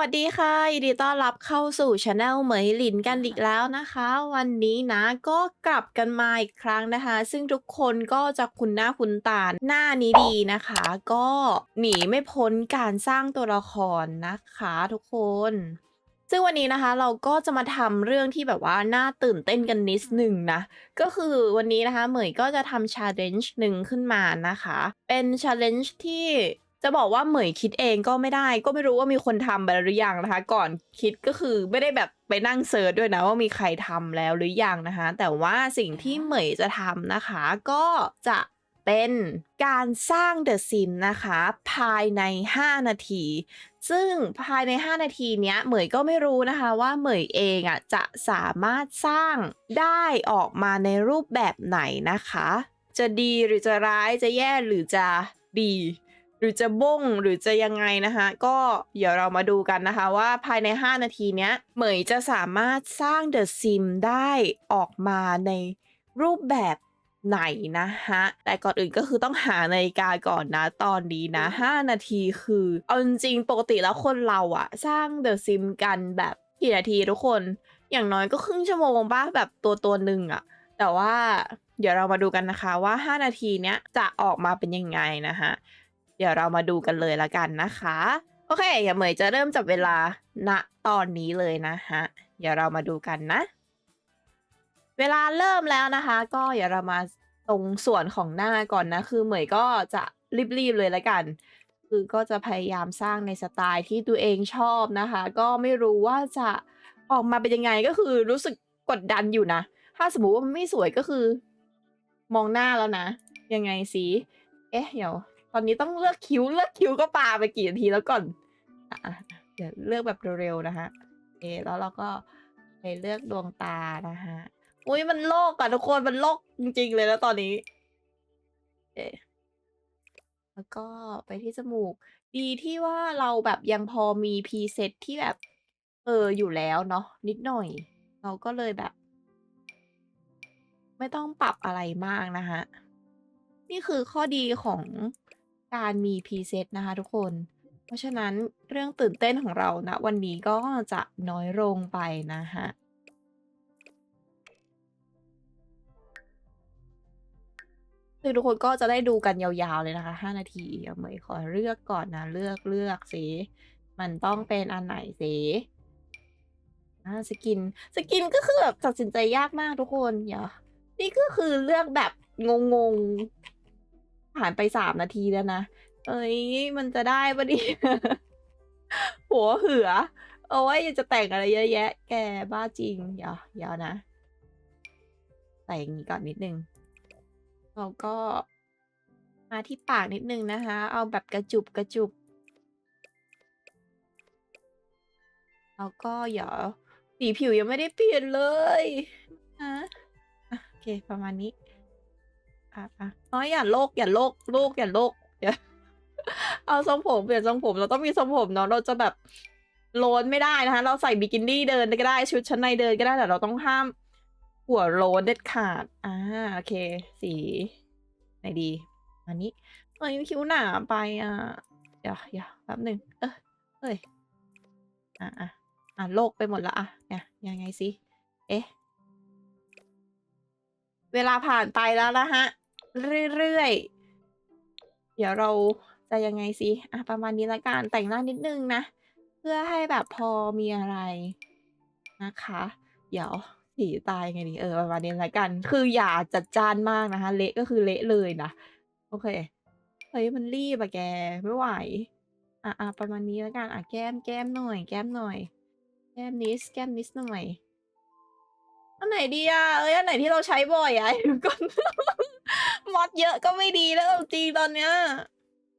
วัสดีค่ะยินดีต้อนรับเข้าสู่ช anel เหมยหลินกันอีกแล้วนะคะ วันนี้นะก็กลับกันมาอีกครั้งนะคะ ซึ่งทุกคนก็จะคุ้นหน้าคุ้นตาหน้านี้ดีนะคะ ก็หนีไม่พ้นการสร้างตัวละครนะคะทุกคน ซึ่งวันนี้นะคะเราก็จะมาทำเรื่องที่แบบว่าน่าตื่นเต้นกันนิดหนึ่งนะ ก็คือวันนี้นะคะเหมยก็จะทำ challenge หนึ่งขึ้นมานะคะ เป็น challenge ที่ จะบอกว่าเหมยคิดเองก็ไม่ได้ ก็ไม่รู้ว่ามีคนทำไปแล้วหรือยังนะคะ ก่อนคิดก็คือไม่ได้แบบไปนั่งเซิร์ชด้วยนะว่ามีใครทำแล้วหรือยังนะคะ แต่ว่าสิ่งที่เหมยจะทำนะคะ ก็จะเป็นการสร้าง The Sim นะคะ ภายใน 5 นาที ซึ่งภายใน 5 นาทีเนี้ยเหมยก็ไม่รู้นะคะ ว่าเหมยเองอะจะสามารถสร้างได้ออกมาในรูปแบบไหนนะคะ จะดีหรือจะร้ายจะแย่หรือจะดี หรือจะบ้งหรือจะยังไงนะคะก็เดี๋ยวเรามาดูกันนะคะว่าภายใน 5 นาทีเนี้ยเหมยจะสามารถสร้าง The Sim ได้ออกมาในรูปแบบไหนนะคะแต่ก่อนอื่นก็คือต้องหานาฬิกาก่อนนะ ตอนนี้นะ 5 นาทีคือ เอาจริงๆปกติแล้วคนเราอะสร้าง The Sim กันแบบกี่นาทีทุกคน อย่างน้อยก็ครึ่งชั่วโมงป่ะแบบตัวตัวหนึ่งอะแต่ว่าเดี๋ยวเรามาดูกันนะคะว่า 5 นาทีเนี้ยจะออกมาเป็นยังไงนะคะ เดี๋ยวเรามาดูกันเลยละกันนะคะ โอเคอย่าเหมยจะเริ่มจับเวลาณตอนนี้เลยนะฮะ เดี๋ยวเรามาดูกันนะ เวลาเริ่มแล้วนะคะ ก็อย่าเรามาตรงส่วนของหน้าก่อนนะ คือเหมยก็จะรีบๆเลยละกัน คือก็จะพยายามสร้างในสไตล์ที่ตัวเองชอบนะคะ ก็ไม่รู้ว่าจะออกมาเป็นยังไงก็คือรู้สึกกดดันอยู่นะ ถ้าสมมติว่ามันไม่สวยก็คือ มองหน้าแล้วนะ ยังไงสิ เอ๊ะ เดี๋ยว ตอนนี้ต้องเลือกคิ้วเลือกคิ้วก็ปาไปกี่นาทีแล้วก่อนอะเดี๋ยวเลือกแบบเร็วๆนะคะโอแล้วเราก็ไปเลือกดวงตานะคะอุ้ยมันโลกอะทุกคนมันโลกจริงๆเลยแล้วตอนนี้โอแล้วก็ไปที่จมูก ดีที่ว่าเราแบบยังพอมีพรีเซตที่แบบ เอออยู่แล้วเนาะนิดหน่อย เราก็เลยแบบ ไม่ต้องปรับอะไรมากนะคะนี่คือข้อดีของ การมีพรีเซตนะคะทุกคน เพราะฉะนั้นเรื่องตื่นเต้นของเรานะวันนี้ก็จะน้อยลงไปนะคะคือทุกคนก็จะได้ดูกันยาวๆเลยนะคะ 5 นาทีเดี๋ยวเหมยขอเลือกก่อนนะ เลือกเลือกสิมันต้องเป็นอันไหนสิอ่าสกิน สกินก็คือแบบตัดสินใจยากมากทุกคนเดี๋ยวนี่ก็คือเลือกแบบงงๆ ผ่านไปสามนาทีแล้วนะ เอ้ย มันจะได้ปะเนี่ยหัวเหือ โอ้ยยังจะแต่งอะไรเยอะแยะ แกบ้าจริงเดี๋ยวเดี๋ยวนะใส่อย่างนี้ก่อนนิดนึงเราก็มาที่ปากนิดนึงนะคะ เอาแบบกระจุบกระจุบ แล้วก็เดี๋ยวสีผิวยังไม่ได้เปลี่ยนเลยนะโอเค ประมาณนี้ อะอะน้อยอย่าโลกอย่าโลกโลกอย่าโลกอย่าเอาทรงผมเปลี่ยนทรงผมเราต้องมีทรงผมเนาะเราจะแบบโลนไม่ได้นะคะ เราใส่บิกินี่เดินก็ได้ชุดชั้นในเดินก็ได้แต่เราต้องห้ามหัวโลนเด็ดขาดอ่าโอเค สีไหนดีอันนี้เอ้ยคิ้วหนาไปอะเดี๋ยวเดี๋ยวแป๊บหนึ่งเออเอ้ยอะอะอะโลกไปหมดละอะเนี่ยยังไงสิเอ๊ะเวลาผ่านไปแล้วนะฮะ เรื่อยๆ เดี๋ยวเราจะยังไงสิอะประมาณนี้ละกันแต่งหน้านิดนึงนะ เพื่อให้แบบพอมีอะไรนะคะ เดี๋ยวสีตายไงดีเออประมาณนี้ละกัน คืออย่าจัดจ้านมากนะคะ เละก็คือเละเลยนะโอเคเฮ้ยมันรีบอะแกไม่ไหวอะอะประมาณนี้ละกันอะแก้มแก้มหน่อย แก้มหน่อย แก้มนิดแก้มนิดหน่อย อันไหนดีอะเอ้ยอันไหนที่เราใช้บ่อยอะเดี๋ยวก่อนมอดเยอะก็ไม่ดีแล้วจริงตอนเนี้ย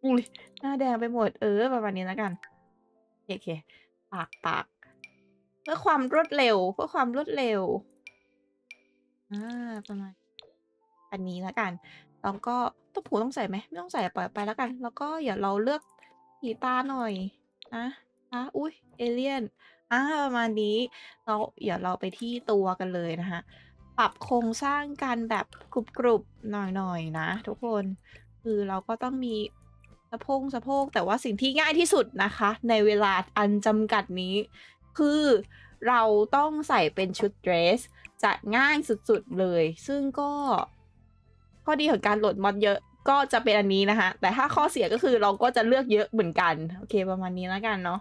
อุ้ยหน้าแดงไปหมดเออประมาณนี้แล้วกันโอเคปากปากเพื่อความรวดเร็วเพื่อความรวดเร็วอ่าประมาณอันนี้แล้วกันแล้วก็ต้มหูต้องใส่ไหมไม่ต้องใส่ปล่อยไปแล้วกัน แล้วก็เดี๋ยวเราเลือกสีตาหน่อยนะนะอุ้ยเอเลี่ยน อ่าประมาณนี้ เรา เดี๋ยวเราไปที่ตัวกันเลยนะคะ ปรับโครงสร้างกันแบบกรุบ ๆ หน่อย ๆ นะทุกคน คือเราก็ต้องมีสะโพกสะโพก แต่ว่าสิ่งที่ง่ายที่สุดนะคะ ในเวลาอันจำกัดนี้ คือเราต้องใส่เป็นชุดเดรส จะง่ายสุด ๆ เลย ซึ่งก็ข้อดีของการโหลดมอดเยอะก็จะเป็นอันนี้นะคะ แต่ถ้าข้อเสียก็คือเราก็จะเลือกเยอะเหมือนกัน โอเคประมาณนี้แล้วกันเนาะ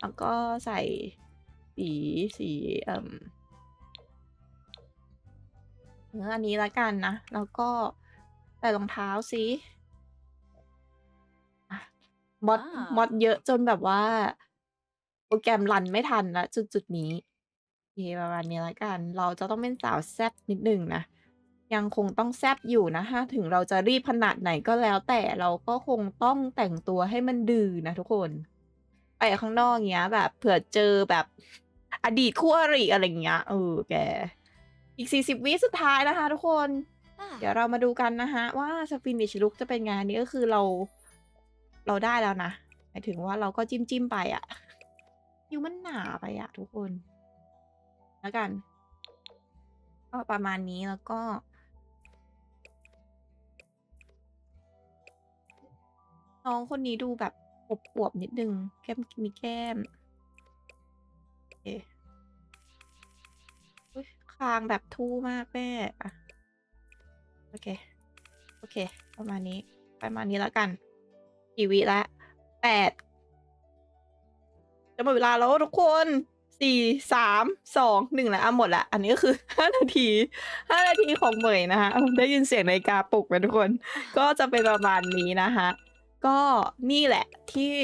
แล้วก็ใส่ สีสีเอ่มเอออันนี้แล้วกันนะ แล้วก็ใส่รองเท้าสิอะมอดอ่า มอดเยอะจนแบบว่า โปรแกรมรันไม่ทันนะจุดจุดๆนี้โอเคประมาณนี้แล้วกัน เราจะต้องเป็นสาวแซ่บนิดนึงนะ ยังคงต้องแซบอยู่นะฮะ ถึงเราจะรีบขนาดไหนก็แล้ว แต่เราก็คงต้องแต่งตัวให้มันดื้อนะทุกคน ไปข้างนอกเงี้ย แบบเผื่อเจอแบบ อดีตคู่อริอะไรเงี้ยเออแก อีกสี่สิบวิสุดท้ายนะคะ ทุกคน เดี๋ยวเรามาดูกันนะฮะว่าสฟินิชลุกจะเป็นไงานนี้ก็คือเรา เราได้แล้วนะหมายถึงว่าเราก็จิ้มจิ้มๆไปอะคิวมันหนาไปอะทุกคน แล้วกัน ก็ประมาณนี้แล้วก็น้องคนนี้ดูแบบอวบๆนิดนึง แก้มมีแก้มโอเคอุ๊ย คางแบบทู่มากแม่อะโอเค โอเค ประมาณนี้ ประมาณนี้แล้วกันกี่วิละแปดจะหมดเวลาแล้วทุกคนสี่สามสองหนึ่งแล้วอะหมดละอันนี้ก็คือห้านาทีห้านาทีของเหมยนะคะได้ยินเสียงนาฬิกาปลุกไหมทุกคน ก็จะเป็นประมาณนี้นะคะก็นี่แหละที่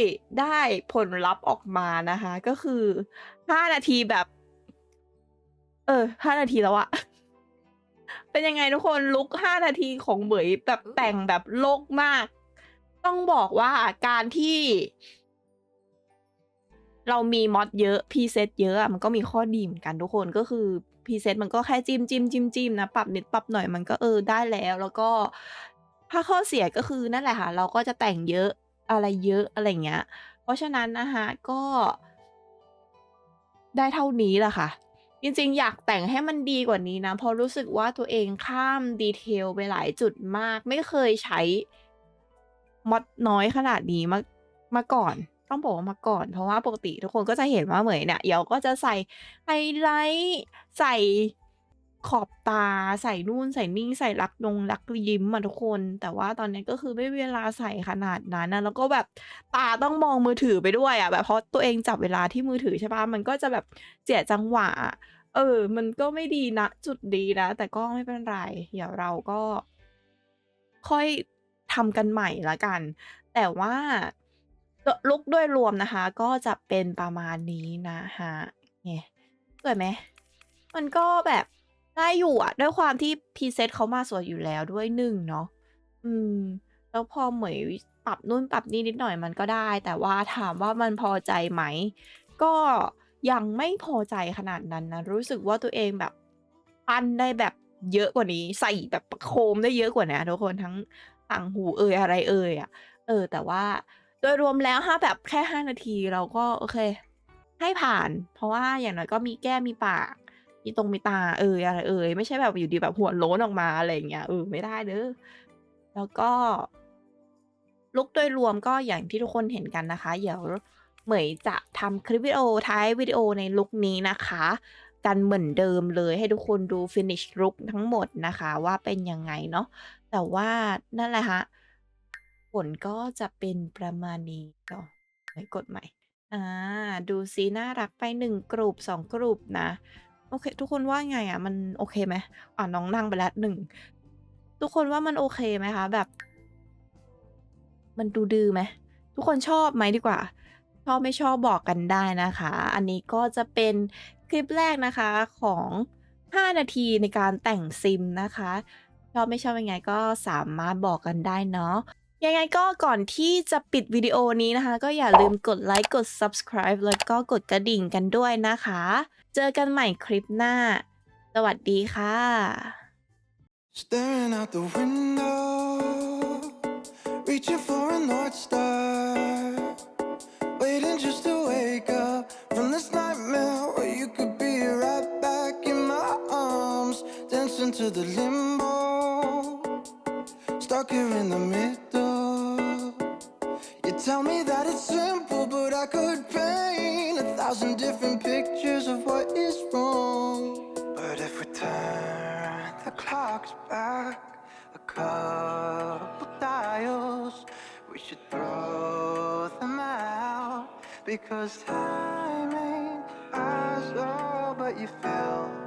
ได้ผลลัพธ์ออกมานะคะ ก็คือห้านาทีแบบ เออห้านาทีแล้วอะ เป็นยังไงทุกคนลุกห้านาทีของเหมยแบบแต่งแบบโลกมาก ต้องบอกว่าการที่ เรามีมอดเยอะพรีเซตเยอะอะมันก็มีข้อดีเหมือนกันทุกคนก็คือพรีเซตมันก็แค่จิ้มจิ้มจิ้มจิ้มนะปรับนิดปรับหน่อยมันก็เออได้แล้ว แล้วก็ถ้าข้อเสียก็คือนั่นแหละค่ะ เราก็จะแต่งเยอะอะไรเยอะอะไรเงี้ย เพราะฉะนั้นนะคะก็ได้เท่านี้แหละค่ะ จริงๆ อยากแต่งให้มันดีกว่านี้นะ เพราะรู้สึกว่าตัวเองข้ามดีเทลไปหลายจุดมาก ไม่เคยใช้มอดน้อยขนาดนี้มามาก่อน ต้องบอกว่ามาก่อน เพราะว่าปกติทุกคนก็จะเห็นว่าเหมยเนี่ยเดี๋ยวก็จะใส่ไฮไลท์ใส่ ขอบตาใส่นู่นใส่นี่ใส่รักนงรักยิ้มอะทุกคน แต่ว่าตอนนี้ก็คือไม่มีเวลาใส่ขนาดนั้นนะแล้วก็แบบตาต้องมองมือถือไปด้วยอะแบบเพราะตัวเองจับเวลาที่มือถือใช่ปะมันก็จะแบบเสียจังหวะ เออ มันก็ไม่ดีนะ จุดดีนะ แต่ก็ไม่เป็นไรเดี๋ยวเราก็ ค่อยทำกันใหม่ละกัน แต่ว่าลุกด้วยรวมนะคะ ก็จะเป็นประมาณนี้นะคะเนี่ยสวยไหมมันก็แบบ ได้อยู่อะด้วยความที่พรีเซตเขามาสวยอยู่แล้วด้วยหนึ่งเนาะอืม แล้วพอเหมยปรับนู่นปรับนี่นิดหน่อยมันก็ได้ แต่ว่าถามว่ามันพอใจไหม ก็ยังไม่พอใจขนาดนั้นนะรู้สึกว่าตัวเองแบบปั้นได้แบบเยอะกว่านี้ ใส่แบบประโคมได้เยอะกว่านี้ทุกคนทั้งต่างหูเอยอะไรเอยอะเออ แต่ว่าโดยรวมแล้วถ้าแบบแค่ห้านาทีเราก็โอเค ให้ผ่าน เพราะว่าอย่างน้อยก็มีแก้มมีปาก มีตรงมีตาเอยอะไรเอยไม่ใช่แบบอยู่ดีแบบหัวโล้นออกมาอะไรอย่างเงี้ยเออไม่ได้เด้อแล้วก็ ลุกโดยรวมก็อย่างที่ทุกคนเห็นกันนะคะเดี๋ยวเหมยจะทำคลิปวิดีโอท้ายวิดีโอในลุคนี้นะคะ กันเหมือนเดิมเลยให้ทุกคนดู finish look ทั้งหมดนะคะว่าเป็นยังไงเนาะแต่ว่านั่นแหละฮะผลก็จะเป็นประมาณนี้ก็เหมยกดใหม่อ่าดูซิน่ารักไปหนึ่งกลุ่มสองกลุ่มนะ โอเค ทุกคนว่าไงอะ มันโอเคไหมอ่าน้องนั่งไปแล้วหนึ่ง ทุกคนว่ามันโอเคไหมคะ แบบ มันดูดื้อไหมทุกคนชอบไหมดีกว่า ชอบไม่ชอบบอกกันได้นะคะ อันนี้ก็จะเป็นคลิปแรกนะคะของ 5 นาทีในการแต่งซิมนะคะ ชอบไม่ชอบยังไงก็สามารถบอกกันได้เนาะ ยังไงก็ก่อนที่จะปิดวิดีโอนี้นะคะ ก็อย่าลืมกดไลค์กด subscribe แล้วก็กดกระดิ่งกันด้วยนะคะ เจอกันใหม่คลิปหน้า สวัสดีค่ะ Staring out the window, reaching for a North Star. Waiting just to wake up from this nightmare where you could be right back in my arms. Dancing to the limbo, stuck here in the middle. I could paint a thousand different pictures of what is wrong. But if we turn the clocks back a couple dials, we should throw them out because time ain't ours, oh, but you fill